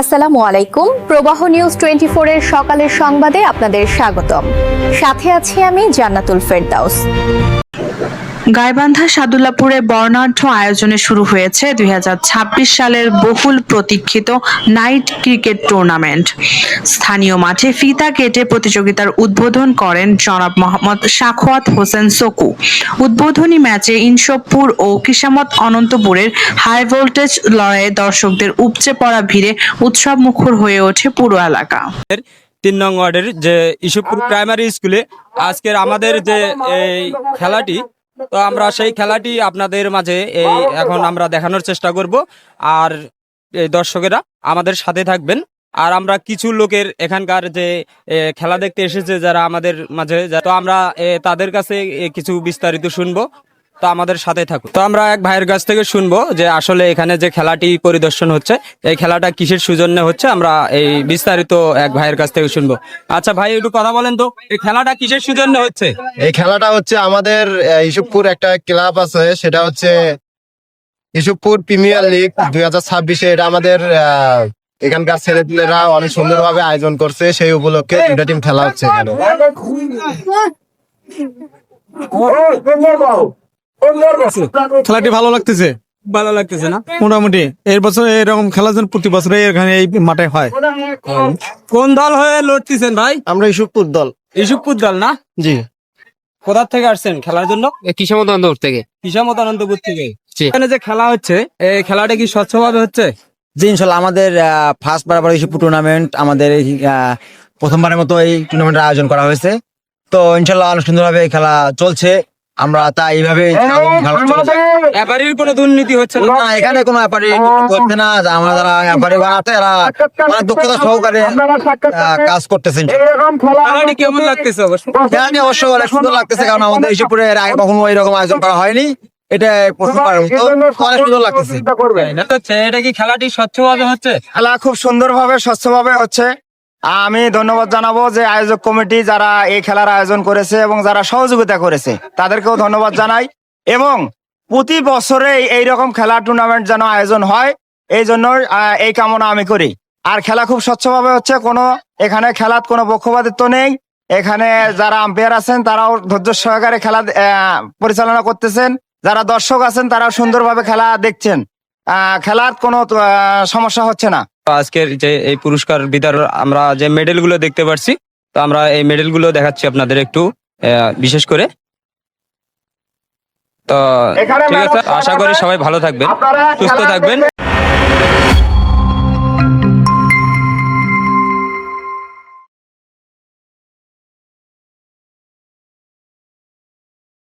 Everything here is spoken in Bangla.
আসসালামু আলাইকুম। প্রবাহ নিউজ টোয়েন্টি এর সকালের সংবাদে আপনাদের স্বাগতম। সাথে আছি আমি জান্নাতুল ফেরদাউস। গাইবান্ধা সাদুল্লাপুরে বর্ণাঢ্য আয়োজনে শুরু হয়েছে দুই হাজার ছাব্বিশ সালের বহুল প্রতীক্ষিত নাইট ক্রিকেট টুর্নামেন্ট। স্থানীয় মাঠে ফিতা কেটে প্রতিযোগিতার উদ্বোধন করেন জনাব মোহাম্মদ সাখওয়াত হোসেন সকু। উদ্বোধনী ম্যাচে ইনসবপুর ও কিসামত অনন্তপুরের হাই ভোল্টেজ লড়াইয়ে দর্শকদের উপচে পড়া ভিড়ে উৎসব মুখর হয়ে ওঠে পুরো এলাকা। তিন নং ওয়ার্ডের যে ইসুপুর প্রাইমারি স্কুলে আজকের আমাদের যে এই খেলাটি তো আমরা সেই খেলাটি আপনাদের মাঝে এই এখন আমরা দেখানোর চেষ্টা করব। আর এই দর্শকেরা আমাদের সাথে থাকবেন। আর আমরা কিছু লোকের এখানকার যে খেলা দেখতে এসেছে যারা আমাদের মাঝে। তো আমরা তাদের কাছে কিছু বিস্তারিত শুনব। তো আমাদের সাথে থাকুন তো আমরা এক ভাইয়ের কাছ থেকে শুনব যে আসলে এখানে যে খেলাটি পরিদর্শন হচ্ছে এই খেলাটা কিসের সৌজন্যে হচ্ছে আমরা এই বিস্তারিত এক ভাইয়ের কাছ থেকে শুনব আচ্ছা ভাই একটু কথা বলেন তো এই খেলাটা কিসের সৌজন্যে হচ্ছে এই খেলাটা হচ্ছে আমাদের আহ, ইসুফপুর একটা ক্লাব আছে সেটা হচ্ছে ইসুফপুর প্রিমিয়ার লিগ দুই হাজার ছাব্বিশে এটা আমাদের আহ, এখানকার ছেলেপেলেরা অনেক সুন্দরভাবে আয়োজন করছে সেই উপলক্ষে দুটা টিম খেলা হচ্ছে এখানে খেলাটি ভালো লাগতেছে? ভালো লাগতেছে না। মোটামুটি এর বছর এরকম খেলা যেন প্রতি বছর এখানে এই মাঠে হয়। কোন দল হয়ে লড়তেছেন ভাই? আমরা ইসুফপুর দল। ইসুপুর দল না? জি। কোথা থেকে আসছেন খেলার জন্য? কিসমত অন্তর থেকে। কিসামত আনন্দপুর থেকে। এখানে যে খেলা হচ্ছে এই খেলাটা কি স্বচ্ছভাবে হচ্ছে? জি ইনশাল্লাহ আমাদের ফার্স্ট বারবার ইস্যু টুর্নামেন্ট আমাদের এই, আহ, প্রথমবারের মতো এই টুর্নামেন্টের আয়োজন করা হয়েছে। তো ইনশাল্লাহ অনেক সুন্দরভাবে খেলা চলছে। আমরা তাই এইভাবে খেলা ব্যাপারীর কোনো দুর্নীতি হচ্ছে না। এখানে কোনো ব্যাপারে হচ্ছে না আমরা যারা ব্যাপারে বানাতে এরা অনেক দক্ষতা সহকারে আহ, কাজ করতেছেন। খেলাটি কেমন লাগতেছে অবশ্য? খেলাটি অবশ্য অনেক সুন্দর লাগতেছে কারণ আমাদের ইস্যুপুরে এর আগে কখনো এরকম আয়োজন করা হয়নি। এটা প্রথমবারের মতো অনেক সুন্দর লাগতেছে। এটা কি খেলাটি স্বচ্ছভাবে হচ্ছে? খেলা খুব সুন্দরভাবে স্বচ্ছভাবে হচ্ছে। আমি ধন্যবাদ জানাব যে আয়োজক কমিটি যারা এই খেলার আয়োজন করেছে এবং যারা সহযোগিতা করেছে, তাদেরকেও ধন্যবাদ জানাই। এবং প্রতি বছরে এইরকম খেলা টুর্নামেন্ট যেন আয়োজন হয়, এই জন্য এই কামনা আমি করি। আর খেলা খুব স্বচ্ছভাবে হচ্ছে, কোনো, এখানে খেলার কোনো পক্ষপাতিত্ব নেই। এখানে যারা আম্পায়ার আছেন, তারাও ধৈর্য সহকারে খেলা পরিচালনা করতেছেন। যারা দর্শক আছেন, তারাও সুন্দরভাবে খেলা দেখছেন। খেলার কোনো সমস্যা হচ্ছে না। আজকের যে এই পুরস্কার বিদার আমরা যে মেডেলগুলো দেখতে পাচ্ছি তো আমরা এই মেডেলগুলো দেখাচ্ছি আপনাদের একটু বিশেষ করে। তো ঠিক আছে আশা করি সবাই ভালো থাকবেন সুস্থ থাকবেন।